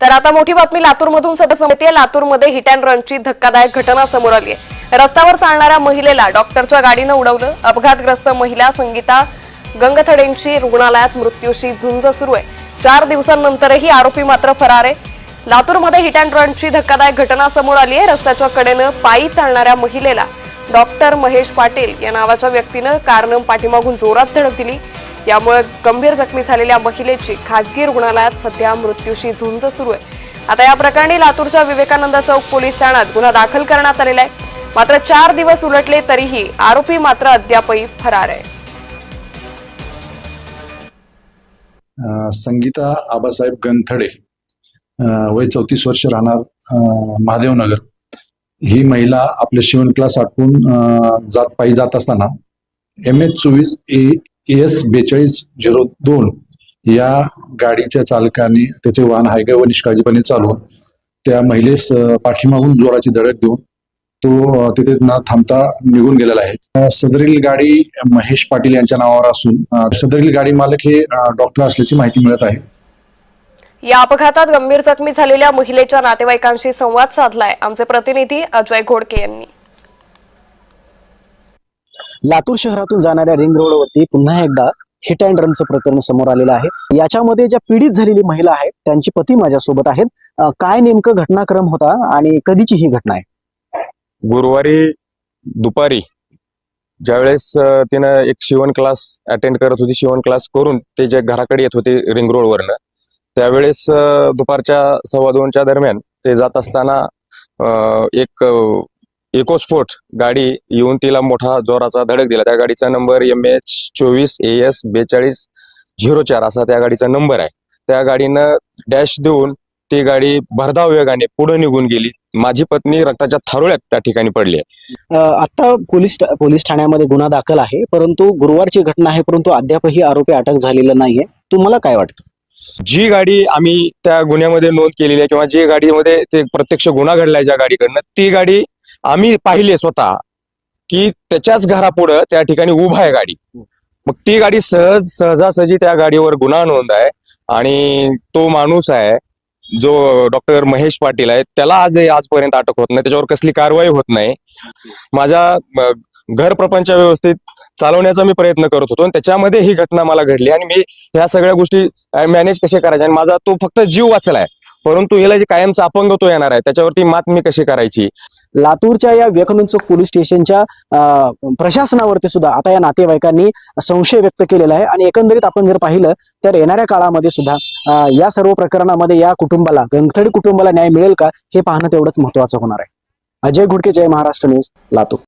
तर आता मोठी बातमी लातूरमधून सदस्य लातूरमध्ये हिट अँड रनची धक्कादायक घटना समोर आली आहे. रस्त्यावर चालणाऱ्या महिलेला डॉक्टरच्या गाडीनं उडवलं. अपघातग्रस्त महिला संगीता गंगथडेंची रुग्णालयात मृत्यूशी झुंज सुरू आहे. चार दिवसांनंतरही आरोपी मात्र फरार आहे. लातूरमध्ये हिट अँड रनची धक्कादायक घटना समोर आली आहे. रस्त्याच्या कडेनं पायी चालणाऱ्या महिलेला डॉक्टर महेश पाटील या नावाच्या व्यक्तीनं कारनं पाठीमागून जोरात धडक दिली. यामुळे गंभीर जखमी झालेल्या महिलेची खाजगी रुग्णालयात सध्या मृत्यूशी झुंज सुरू आहे. आता या प्रकरणी लातूरच्या विवेकानंद चौक पोलीस ठाण्यात गुन्हा दाखल करण्यात आलेला आहे. मात्र चार दिवस उलटले तरीही आरोपी मात्र अद्यापही फरार आहे. संगीता आबासाहेब गंथडे वय चौतीस वर्ष राहणार महादेवनगर. ही महिला आपले शिवण क्लास आटपून जात पायी जात असताना एम एच चोवीस ए एस बेचाळीस झिरो दोन या गाडीच्या चालकाने त्याचे वाहन हायगा व निष्काळजीपणे चालवून त्या महिलेस पाठीमागून जोराची धडक देऊन तो तिथे न थांबता निघून गेलेला आहे. सदरील गाडी महेश पाटील यांच्या नावावर असून सदरील गाडी मालक हे डॉक्टर असल्याची माहिती मिळत आहे. या अपघातात गंभीर जखमी झालेल्या महिलेच्या नातेवाईकांशी संवाद साधलाय. आमचे प्रतिनिधी अजय घोडके यांनी. लातूर शहरातून जाणाऱ्या रिंग रोडवरती पुन्हा एकदा हिट अँड रनचं प्रकरण समोर आलेलं आहे. याच्यामध्ये ज्या पीडित झालेली महिला आहे त्यांचे पती माझ्यासोबत आहेत. काय नेमकं घटनाक्रम होता आणि कधीची ही घटना आहे? गुरुवारी दुपारी ज्यावेळेस तिनं एक शिवण क्लास अटेंड करत होती शिवण क्लास करून ते जे घराकडे येत होते रिंग रोडवरनं त्यावेळेस दुपारच्या सव्वा दोनच्या दरम्यान ते जात असताना एक इकोस्पोर्ट गाडी येऊन तिला मोठा जोराचा धडक दिला. त्या गाडीचा नंबर एम एच चोवीस ए एस बेचाळीस झिरो चार असा त्या गाडीचा नंबर आहे. त्या गाडीनं डॅश देऊन ती गाडी भरधाव वेगाने पुढे निघून गेली. माझी पत्नी रक्ताच्या थारोळ्यात त्या ठिकाणी पडली आहे. आता पोलीस पोलीस ठाण्यामध्ये गुन्हा दाखल आहे परंतु गुरुवारची घटना आहे परंतु अद्यापही आरोपी अटक झालेला नाहीये. तुम्हाला काय वाटतं? जी गाडी आम्ही त्या गुन्ह्यामध्ये नोंद केलेली आहे किंवा जी गाडीमध्ये ते प्रत्यक्ष गुन्हा घडलाय ज्या गाडीकडनं ती गाडी आम्ही पाहिली आहे स्वतः की त्याच्याच घरापुढं त्या ठिकाणी उभा आहे गाडी. मग ती गाडी सहज सहजासहजी त्या गाडीवर गुन्हा नोंद आहे आणि तो माणूस आहे जो डॉक्टर महेश पाटील आहे त्याला आजही आजपर्यंत अटक होत नाही त्याच्यावर कसली कारवाई होत नाही. माझ्या घर प्रपंच व्यवस्थित चालवण्याचा मी प्रयत्न करत होतो. आणि त्याच्यामध्ये ही घटना मला घडली आणि मी ह्या सगळ्या गोष्टी मॅनेज कसे करायचे? आणि माझा तो फक्त जीव वाचलाय. परंतु हिला जे कायमचा अपंग तो येणार आहे त्याच्यावरती मात मी कशी करायची? लातूरच्या या विवेकानंद पोलीस स्टेशनच्या प्रशासनावरती सुद्धा आता या नातेवाईकांनी संशय व्यक्त केलेला आहे. आणि एकंदरीत आपण जर पाहिलं तर येणाऱ्या काळामध्ये सुद्धा या सर्व प्रकरणामध्ये या कुटुंबाला गंगथडी कुटुंबाला न्याय मिळेल का हे पाहणं तेवढंच महत्वाचं होणार आहे. अजय घुडके जय महाराष्ट्र न्यूज लातूर.